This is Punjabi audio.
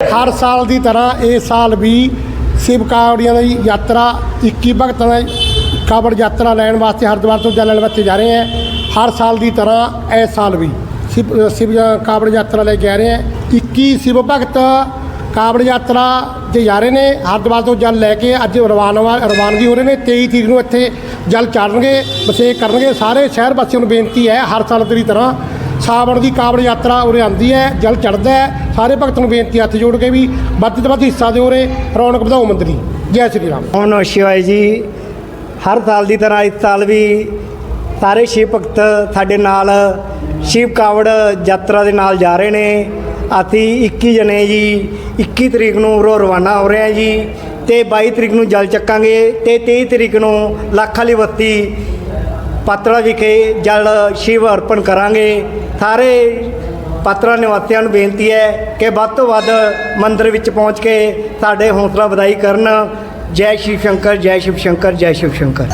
ਹਰ ਸਾਲ ਦੀ ਤਰ੍ਹਾਂ ਇਸ ਸਾਲ ਵੀ ਸ਼ਿਵ ਕਾਵੜੀਆਂ ਦੀ ਯਾਤਰਾ 21 ਭਗਤਾਂ ਦਾ ਕਾਵੜ ਯਾਤਰਾ ਲੈਣ ਵਾਸਤੇ ਹਰਿਦੁਆਰ ਤੋਂ ਜਲ ਲੈਣ ਵਾਸਤੇ ਜਾ ਰਹੇ ਹੈ। ਹਰ ਸਾਲ ਦੀ ਤਰ੍ਹਾਂ ਇਸ ਸਾਲ ਵੀ ਸ਼ਿਵ ਸ਼ਿਵ ਕਾਵੜ ਯਾਤਰਾ ਲੈ ਕੇ ਆ ਰਹੇ ਹੈ। 21 ਸ਼ਿਵ ਭਗਤ ਕਾਵੜ ਯਾਤਰਾ 'ਤੇ ਜਾ ਰਹੇ ਨੇ, ਹਰਿਦੁਆਰ ਤੋਂ ਜਲ ਲੈ ਕੇ ਅੱਜ ਰਵਾਨਾ ਰਵਾਨਗੀ ਹੋ ਰਹੇ ਨੇ 23 ਤਰੀਕ ਨੂੰ ਇੱਥੇ ਜਲ ਚਾੜਨਗੇ ਵਸੇਕ ਕਰਨਗੇ। ਸਾਰੇ ਸ਼ਹਿਰ ਵਾਸੀਆਂ ਨੂੰ ਬੇਨਤੀ ਹੈ, ਹਰ ਸਾਲ ਦੀ ਤਰ੍ਹਾਂ ਸਾਵਣ ਦੀ ਕਾਵੜ ਯਾਤਰਾ ਉਰੇ ਆਉਂਦੀ ਹੈ, ਜਲ ਚੜ੍ਹਦਾ ਹੈ, ਸਾਰੇ ਭਗਤ ਨੂੰ ਬੇਨਤੀ ਹੱਥ ਜੋੜ ਕੇ ਵੀ ਵੱਧ ਤੋਂ ਵੱਧ ਹਿੱਸਾ ਦਿਓ ਉਰੇ, ਰੌਣਕ ਵਧਾਓ ਮੰਦਰੀ। ਜੈ ਸ਼੍ਰੀ ਰਾਮ। ਓਮ ਨਮः ਸ਼ਿਵਾਏ ਜੀ, ਹਰ ਸਾਲ ਦੀ ਤਰ੍ਹਾਂ ਇਸ ਸਾਲ ਵੀ ਸਾਰੇ ਸ਼ਿਵ ਭਗਤ ਸਾਡੇ ਨਾਲ ਸ਼ਿਵ ਕਾਵੜ ਯਾਤਰਾ ਦੇ ਨਾਲ ਜਾ ਰਹੇ ਨੇ। ਅਸੀਂ 21 ਜਣੇ ਜੀ 21 ਤਰੀਕ ਨੂੰ ਉਰੋਂ ਰਵਾਨਾ ਹੋ ਰਹੇ ਹਾਂ ਜੀ ਤੇ 22 ਤਰੀਕ ਨੂੰ ਜਲ ਚੱਕਾਂਗੇ ਤੇ 23 ਤਰੀਕ ਨੂੰ ਲੱਖ ਵਾਲੀ ਬੱਤੀ ਪਾਤੜਾ ਵਿਖੇ ਜਲ ਸ਼ਿਵ ਅਰਪਣ ਕਰਾਂਗੇ। ਸਾਰੇ ਪਾਤਰਾਂ ਨਿਵਾਸੀਆਂ ਨੂੰ ਬੇਨਤੀ ਹੈ ਕਿ ਵੱਧ ਤੋਂ ਵੱਧ ਮੰਦਿਰ ਵਿੱਚ ਪਹੁੰਚ ਕੇ ਸਾਡੇ ਹੌਸਲਾ ਵਧਾਈ ਕਰਨ। ਜੈ ਸ਼ਿਵ ਸ਼ੰਕਰ, ਜੈ ਸ਼ਿਵ ਸ਼ੰਕਰ, ਜੈ ਸ਼ਿਵ ਸ਼ੰਕਰ।